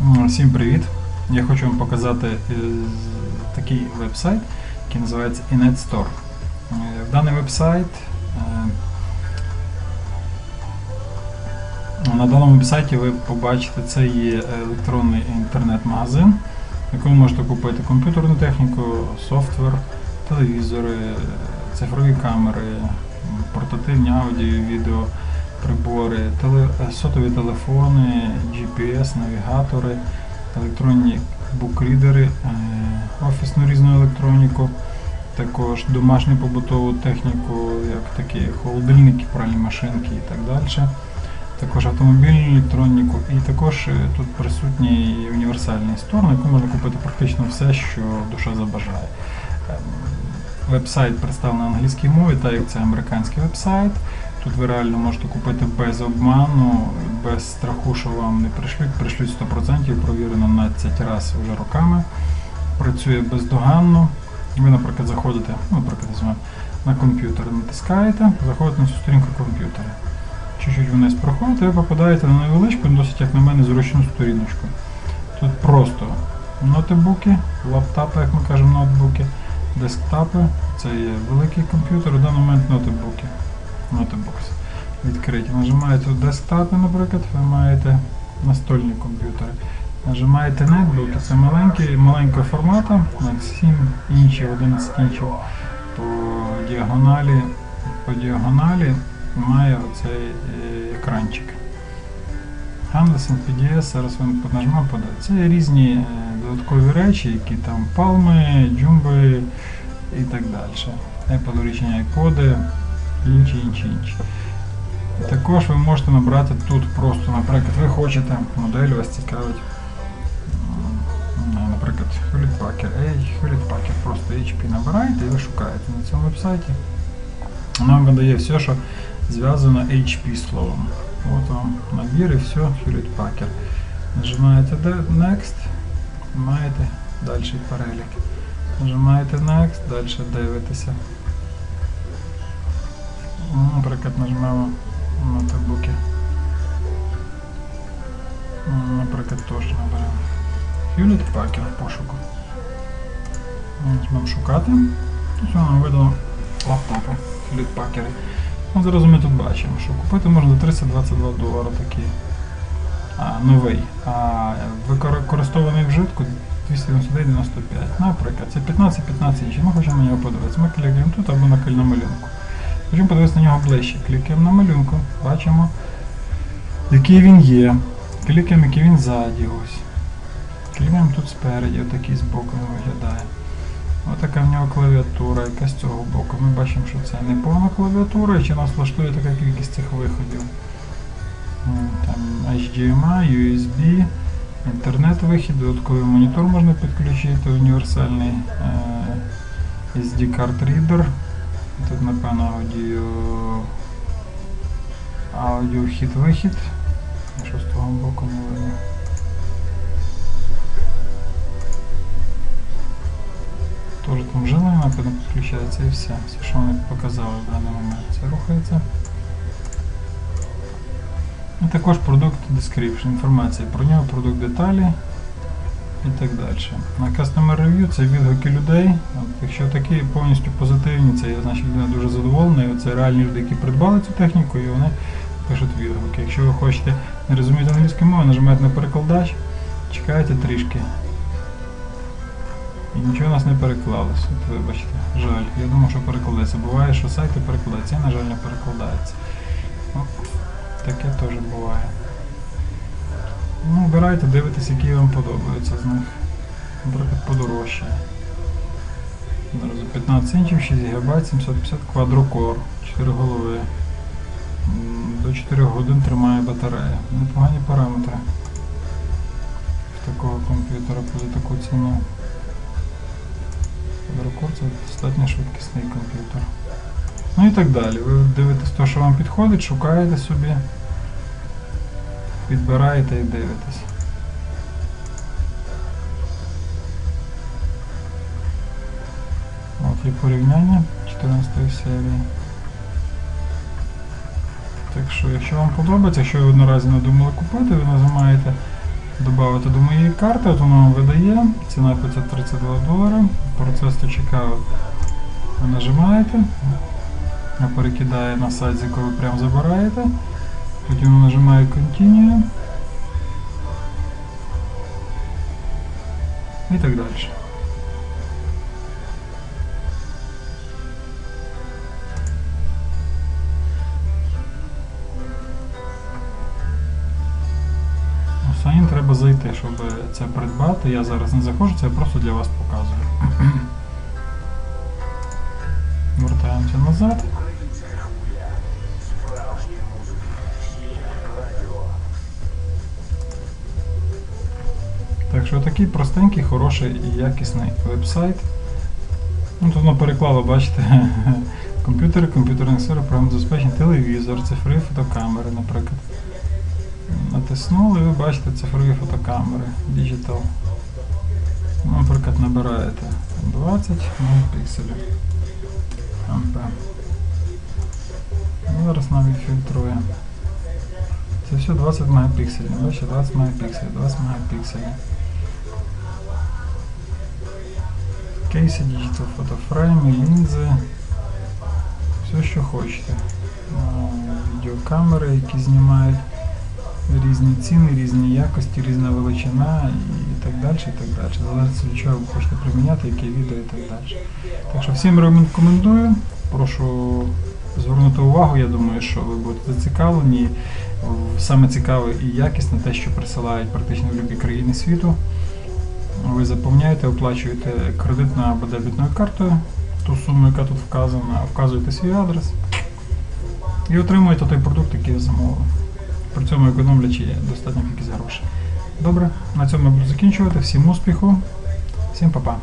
М, Всім привіт! Я хочу вам показати е, такий веб-сайт, який називається Inet Store. Е, В даний веб-сайт е, на даному веб-сайті ви побачите, це є електронний інтернет-магазин, в якому можете купити комп'ютерну техніку, софтвер, телевізори, цифрові камери, портативні аудіо, відео прибори, теле, е, сотові телефони, GPS, навігатори, електронні букрідери, е, офісну різну електроніку, також домашню побутову техніку, як такі холодильники, пральні машинки і так далі. Також автомобільну електроніку і також е, тут присутній універсальний стор, на якому можна купити практично все, що душа забажає. Ем, Веб-сайт представлений на англійській мові, так як це американський веб-сайт. Тут ви реально можете купити без обману, без страху, що вам не пришлють. Пришлють 100%, провірено 12 разів вже роками. Працює бездоганно. Ви, наприклад, заходите, ну, наприклад, на комп'ютер, натискаєте, заходите на цю сторінку комп'ютера. Чуть-чуть вниз проходите, ви попадаєте на невеличку, досить, як на мене, зручну сторіночку. Тут просто ноутбуки, лаптопи, як ми кажемо, ноутбуки, десктопи. Це є великий комп'ютер, у даний момент ноутбуки. Ноутбукс. Відкриті. Нажимаєте десктопи, наприклад, ви маєте настольні комп'ютери. Нажимаєте нетбуки, це маленький, маленького формату, 7 інчів, 11 інчів по діагоналі. По діагоналі має оцей е, екранчик. Henderson PDS, зараз ви нажмемо подивитися. Це різні е, додаткові речі, які там палми, джумби і так далі. Apple рішення iPod, інші, інші, інші. Також ви можете набрати тут просто, наприклад, ви хочете, модель вас цікавить. м, Наприклад, Hewlett Packard. Ей, Hewlett Packard, просто HP набираєте і ви шукаєте на цьому вебсайті. Воно вам видає все, що зв'язано HP словом. От вам набір і все, Hewlett Packard. Нажимаєте де- Next, маєте далі перелік. Нажимаєте Next, далі дивитеся. Ну, Наприклад, нажмемо ноутбуки. Ну, Наприклад, теж наберемо. Hewlett Packard пошуку. Нажмемо шукати. Тут воно видало лаптопи Hewlett Packard. Ну, зараз ми тут бачимо, що купити можна за 322 долари такий. А, новий. А використований вжитку 299,95. Наприклад, це 15-15 інших. Ми хочемо на нього подивитися. Ми клікаємо тут або на на малюнку. Хочемо подивитися на нього ближче. Клікаємо на малюнку, бачимо, який він є. Клікаємо, який він ззаді ось. Клікаємо тут спереді, отакий збоку він виглядає. Отака в нього клавіатура, яка з цього боку. Ми бачимо, що це не повна клавіатура, і чи нас влаштує така кількість цих виходів. Там HDMI, USB, інтернет-вихід, додатковий монітор можна підключити, універсальний е, SD-карт reader. Тут, напевно, аудіо, аудіохід-вихід. Що з того боку не видно. Там жилення напевно підключається і все. Все, що вони показали в даний момент. Це рухається. І також продукт description, інформація про нього, продукт деталі і так далі. На Customer Review це відгуки людей. От, якщо такі повністю позитивні, це є, значить людина дуже задоволена. Це реальні люди, які придбали цю техніку, і вони пишуть відгуки. Якщо ви хочете не розуміти англійську мову, нажимаєте на перекладач, чекаєте трішки. І нічого у нас не переклалось. От вибачте, жаль. Я думав, що перекладається. Буває, що сайти перекладаються, і, на жаль, не перекладається. Ну, таке теж буває. Ну, обирайте, дивитесь, які вам подобаються з них. Наприклад, подорожче. 15 інчів, 6 ГБ, 750 квадрокор, 4 голови. До 4 годин тримає батарея. Непогані параметри в такого комп'ютера за таку ціну. Квадрокор це достатньо швидкісний комп'ютер. Ну і так далі. Ви дивитесь те, що вам підходить, шукаєте собі, підбираєте і дивитесь. От є порівняння 14 серії. Так що, якщо вам подобається, якщо ви одноразово думали купити, ви нажимаєте додати до моєї карти, от воно вам видає. Ціна 532 долари. Процес то чекав. Ви нажимаєте. Перекидає на сайт, з якого ви прямо забираєте. Потім нажимаю Continue. І так далі. У треба зайти, щоб це придбати. Я зараз не заходжу, це я просто для вас показую. Вертаємося назад. Так що такий простенький, хороший і якісний веб-сайт. Ну, тут воно переклало, бачите, комп'ютери, комп'ютерний сервер, програмне забезпечення, телевізор, цифрові фотокамери, наприклад. Натиснули, і ви бачите цифрові фотокамери, Digital. Ну, Наприклад, набираєте 20 мегапікселів. АМП. Ну, Зараз навіть фільтрує. Це все 20 мегапікселів. Бачите, 20 мегапікселів, 20 мегапікселів. Кейси, Digital фотофрейми, лінзи. Все, що хочете. Відеокамери, які знімають різні ціни, різні якості, різна величина і так далі. і так далі. Залежить від чого ви хочете приміняти, яке відео і так далі. Так що всім рекомендую. Прошу звернути увагу, я думаю, що ви будете зацікавлені. Саме цікаве і якісне те, що присилають практично в будь-які країни світу. Ви заповняєте, оплачуєте кредитною або дебітною картою, ту суму, яка тут вказана, вказуєте свій адрес і отримуєте той продукт, який ви замовили. При цьому економлячи достатньо кількість грошей. Добре, на цьому я буду закінчувати. Всім успіху, всім па-па.